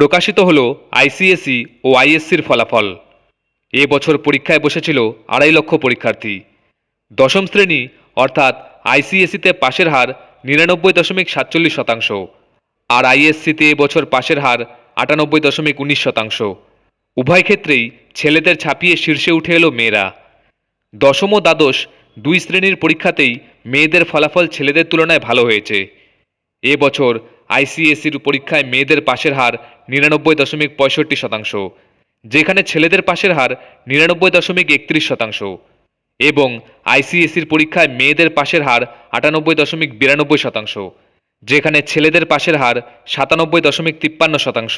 প্রকাশিত হল আইসিএসই ও আইএসসির ফলাফল। এ বছর পরীক্ষায় বসেছিল আড়াই লক্ষ পরীক্ষার্থী। দশম শ্রেণি, অর্থাৎ আইসিএসিতে পাশের হার নিরানব্বই দশমিক সাতচল্লিশ শতাংশ আর আইএসসিতে এবছর পাশের হার আটানব্বই দশমিক উনিশ শতাংশ। উভয় ক্ষেত্রেই ছেলেদের ছাপিয়ে শীর্ষে উঠে এলো মেয়েরা। দশম ও দ্বাদশ দুই শ্রেণির পরীক্ষাতেই মেয়েদের ফলাফল ছেলেদের তুলনায় ভালো হয়েছে। এ বছর আইসিএসির পরীক্ষায় মেয়েদের পাশের হার নিরানব্বই দশমিক পঁয়ষট্টি শতাংশ, যেখানে ছেলেদের পাশের হার নিরানব্বই দশমিক একত্রিশ শতাংশ এবং আইসিএসির পরীক্ষায় মেয়েদের পাশের হার আটানব্বই দশমিক বিরানব্বই শতাংশ, যেখানে ছেলেদের পাশের হার সাতানব্বই দশমিক তিপ্পান্ন শতাংশ।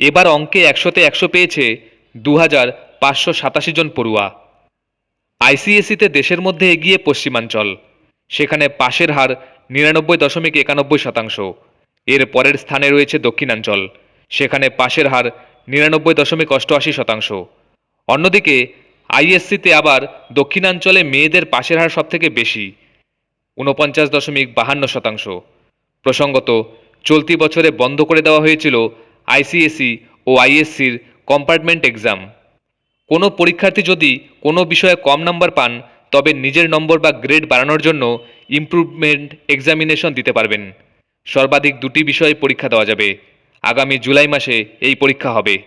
এবার অঙ্কে একশোতে একশো পেয়েছে দু হাজার পাঁচশো সাতাশি জন পড়ুয়া। আইসিএসিতে দেশের মধ্যে এগিয়ে পশ্চিমাঞ্চল, সেখানে পাশের হার নিরানব্বই দশমিক একানব্বই শতাংশ। এর পরের স্থানে রয়েছে দক্ষিণাঞ্চল। সেখানে পাশের হার নিরানব্বই দশমিক অষ্টআশি শতাংশ। অন্যদিকে, আইএসসিতে আবার দক্ষিণাঞ্চলে মেয়েদের পাশের হার সবথেকে বেশি, ঊনপঞ্চাশ দশমিক বাহান্ন শতাংশ। প্রসঙ্গত, চলতি বছরে বন্ধ করে দেওয়া হয়েছিল আইসিএসই ও আইএসসির কম্পার্টমেন্ট এক্সাম। কোনো পরীক্ষার্থী যদি কোনো বিষয়ে কম নাম্বার পান তবে নিজের নম্বর বা গ্রেড বাড়ানোর জন্য ইমপ্রুভমেন্ট এক্সামিনেশন দিতে পারবেন। সর্বাধিক দুটি বিষয়ে পরীক্ষা দেওয়া যাবে। আগামী জুলাই মাসে এই পরীক্ষা হবে।